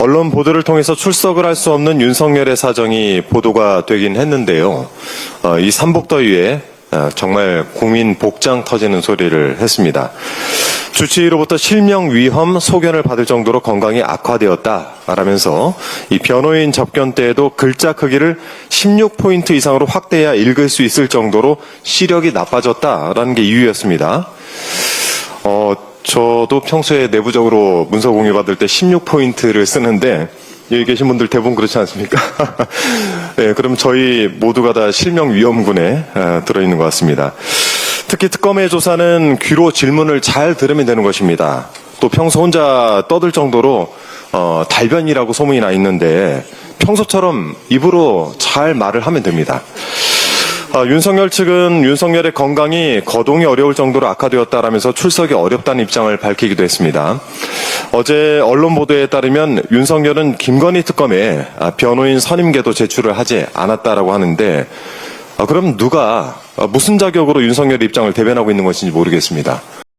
언론 보도를 통해서 출석을 할 수 없는 윤석열의 사정이 보도가 되긴 했는데요. 어, 이 삼복더위에 어, 정말 국민 복장 터지는 소리를 했습니다. 주치의로부터 실명 위험 소견을 받을 정도로 건강이 악화되었다라면서 이 변호인 접견 때에도 글자 크기를 16포인트 이상으로 확대해야 읽을 수 있을 정도로 시력이 나빠졌다라는 게 이유였습니다. 어, 저도 평소에 내부적으로 문서 공유 받을 때 16포인트를 쓰는데 여기 계신 분들 대부분 그렇지 않습니까? 네, 그럼 저희 모두가 다 실명 위험군에 아, 들어있는 것 같습니다. 특히 특검의 조사는 귀로 질문을 잘 들으면 되는 것입니다. 또 평소 혼자 떠들 정도로 어, 달변이라고 소문이 나 있는데 평소처럼 입으로 잘 말을 하면 됩니다. 아, 윤석열 측은 윤석열의 건강이 거동이 어려울 정도로 악화되었다라면서 출석이 어렵다는 입장을 밝히기도 했습니다. 어제 언론 보도에 따르면 윤석열은 김건희 특검에 아, 변호인 선임계도 제출을 하지 않았다라고 하는데 아, 그럼 누가 아, 무슨 자격으로 윤석열 입장을 대변하고 있는 것인지 모르겠습니다.